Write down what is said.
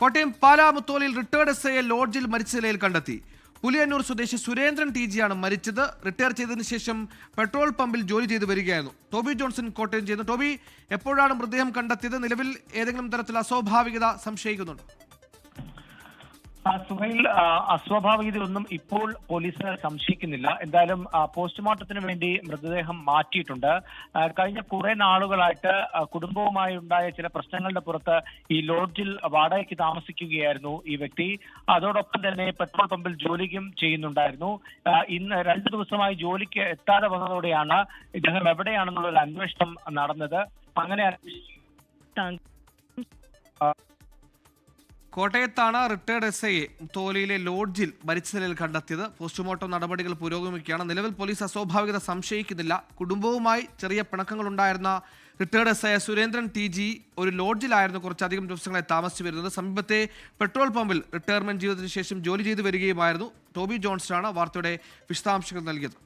Kottayam പാലാമുത്തോലിൽ retired S ഐയെ ലോഡ്ജിൽ മരിച്ച നിലയിൽ കണ്ടെത്തി. പുലിയന്നൂർ സ്വദേശി സുരേന്ദ്രൻ ടി ജിയാണ് മരിച്ചത്. റിട്ടയർ ചെയ്തതിനു ശേഷം പെട്രോൾ പമ്പിൽ ജോലി ചെയ്ത് വരികയായിരുന്നു. ടോബി ജോൺസൺ കോട്ടയം ചെയ്യുന്നു ടോബി എപ്പോഴാണ് മൃതദേഹം കണ്ടെത്തിയത്? നിലവിൽ ഏതെങ്കിലും തരത്തിലുള്ള അസ്വാഭാവികത സംശയിക്കുന്നുണ്ടോ? സുഹൈൽ അസ്വാഭാവികതയൊന്നും ഇപ്പോൾ പോലീസ് സംശയിക്കുന്നില്ല. എന്തായാലും പോസ്റ്റ്മോർട്ടത്തിന് വേണ്ടി മൃതദേഹം മാറ്റിയിട്ടുണ്ട്. കഴിഞ്ഞ കുറെ നാളുകളായിട്ട് കുടുംബവുമായി ഉണ്ടായ ചില പ്രശ്നങ്ങളുടെ പുറത്ത് ഈ ലോഡ്ജിൽ വാടകയ്ക്ക് താമസിക്കുകയായിരുന്നു ഈ വ്യക്തി. അതോടൊപ്പം തന്നെ പെട്രോൾ പമ്പിൽ ജോലിക്കും ചെയ്യുന്നുണ്ടായിരുന്നു. ഇന്ന് രണ്ടു ദിവസമായി ജോലിക്ക് എത്താതെ വന്നതോടെയാണ് ഇദ്ദേഹം എവിടെയാണെന്നുള്ള ഒരു അന്വേഷണം നടന്നത്. അങ്ങനെ കോട്ടയത്താണ് റിട്ടയർഡ് എസ് ഐ തോലിയിലെ ലോഡ്ജിൽ മരിച്ച നിലയിൽ കണ്ടെത്തിയത്. പോസ്റ്റ്മോർട്ടം നടപടികൾ പുരോഗമിക്കുകയാണ്. നിലവിൽ പോലീസ് അസ്വാഭാവികത സംശയിക്കുന്നില്ല. കുടുംബവുമായി ചെറിയ പിണക്കങ്ങളുണ്ടായിരുന്ന retired S I Surendran T G ഒരു ലോഡ്ജിലായിരുന്നു കുറച്ചധികം ദിവസങ്ങളായി താമസിച്ചു വരുന്നത് സമീപത്തെ പെട്രോൾ പമ്പിൽ റിട്ടയർമെന്റ് ജീവിതത്തിന് ശേഷം ജോലി ചെയ്തു വരികയുമായിരുന്നു. ടോബി ആണ് വാർത്തയുടെ വിശദാംശങ്ങൾ നൽകിയത്.